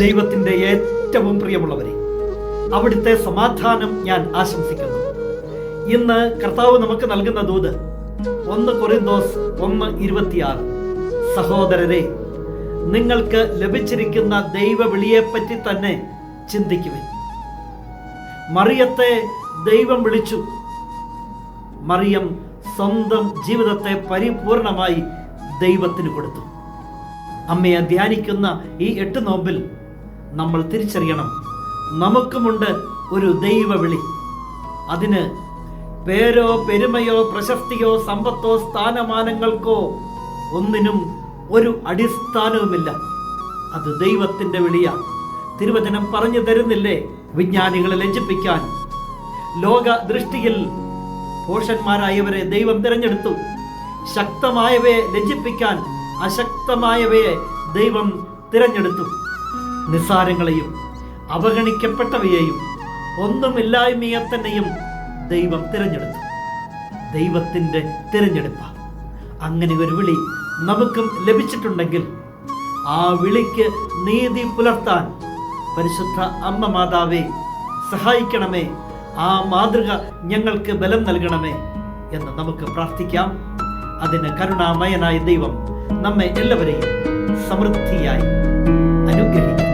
ദൈവത്തിന്റെ ഏറ്റവും പ്രിയമുള്ളവരെ അവിടുത്തെ സമാധാനം ഞാൻ ആശംസിക്കുന്നു. ഇന്ന് കർത്താവ് നമുക്ക് നൽകുന്ന ദൂത് ഒന്ന് കൊറിന്തോസ് ഒന്ന് ഇരുപത്തിയാറ്. സഹോദരരെ നിങ്ങൾക്ക് ലഭിച്ചിരിക്കുന്ന ദൈവവിളിയെപ്പറ്റി തന്നെ ചിന്തിക്കുവിൻ. മറിയത്തെ ദൈവം വിളിച്ചു. മറിയം സ്വന്തം ജീവിതത്തെ പരിപൂർണമായി ദൈവത്തിന് കൊടുത്തു. അമ്മയെ ധ്യാനിക്കുന്ന ഈ എട്ട് നോമ്പിൽ നമ്മൾ തിരിച്ചറിയണം. നമുക്കുമുണ്ട് ഒരു ദൈവവിളി. അതിന് പേരോ പെരുമയോ പ്രശസ്തിയോ സമ്പത്തോ സ്ഥാനമാനങ്ങൾക്കോ ഒന്നിനും ഒരു അടിസ്ഥാനവുമില്ല. അത് ദൈവത്തിന്റെ വിളിയാണ് തിരുവചനം പറഞ്ഞു തരുന്നില്ലേ വിജ്ഞാനികളെ ലജ്ജിപ്പിക്കാൻ? ലോക ദൃഷ്ടിയിൽ പോഷന്മാരായവരെ ദൈവം തിരഞ്ഞെടുത്തു. ശക്തമായവയെ ലജ്ജിപ്പിക്കാൻ അശക്തമായവയെ ദൈവം തിരഞ്ഞെടുത്തു. നിസ്സാരങ്ങളെയും അവഗണിക്കപ്പെട്ടവയെയും ഒന്നുമില്ലായ്മയെ തന്നെയും ദൈവം തിരഞ്ഞെടുത്തു. ദൈവത്തിന്റെ തിരഞ്ഞെടുപ്പ്. അങ്ങനെ ഒരു വിളി നമുക്കും ലഭിച്ചിട്ടുണ്ടെങ്കിൽ ആ വിളിക്ക് നീതി പുലർത്താൻ പരിശുദ്ധ അമ്മ മാതാവേ സഹായിക്കണമേ. ആ മാതൃക ഞങ്ങൾക്ക് ബലം നൽകണമേ എന്ന് നമുക്ക് പ്രാർത്ഥിക്കാം. അതിന് കരുണാമയനായ ദൈവം നമ്മെ എല്ലാവരെയും സമൃദ്ധിയായി അനുഗ്രഹിക്കും